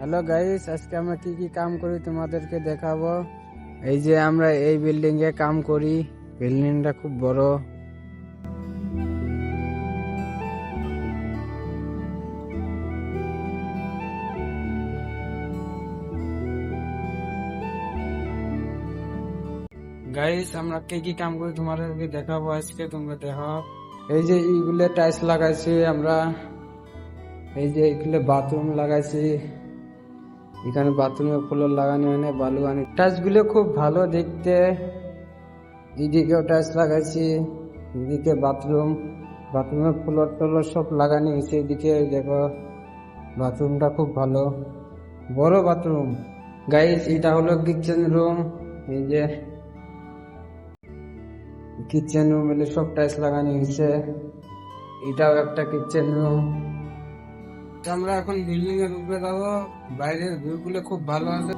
Hello guys আজকে আমরা কি কি কাম করি তোমাদেরকে দেখাবো। এই যে আমরা এই বিল্ডিং এ কাম করি। বিল্ডিংটা খুব বড়। গাইস আমরা কি কি কাম করি তোমাদেরকে দেখাবো আজকে, তোমরা দেখো। এই যে এইগুলো টাইলস লাগাইছি আমরা। এই যে এগুলো বাথরুম লাগাইছি। এখানে বাথরুমে ফ্লোর লাগানো হয় না, বালু আনি। টাইলসগুলো খুব ভালো দেখতে। এদিকেও টাইলস লাগাইছি, এদিকে বাথরুম। বাথরুমে ফ্লোর টলোর সব লাগানো হয়েছে এদিকে, দেখো, বাথরুমটা খুব ভালো। বড় বাথরুম। গাইস এটা হলো কিচেন রুম এই যে কিচেন রুম এলে সব টাইলস লাগানো হয়েছে। এটাও একটা কিচেন রুম আমরা এখন বিল্ডিং এর উপরে যাব। বাইরের ভিউ গুলো খুব ভালো আছে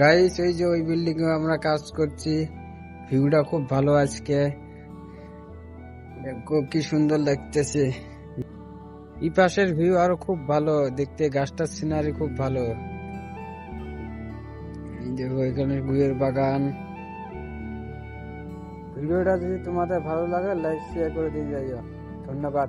গাইস ওই যে ওই বিল্ডিং এ আমরা কাজ করছি। ভিউটা খুব ভালো আজকে। দেখো কি সুন্দর লাগতেছে। এই পাশের ভিউ আরও খুব ভালো। দেখতে গাছটার সিনারি খুব ভালো। এই দেখো এখানে গুয়ের বাগান। ভিডিওটা যদি তোমাদের ভালো লাগে লাইক শেয়ার করে দিয়ে যাইও। ধন্যবাদ।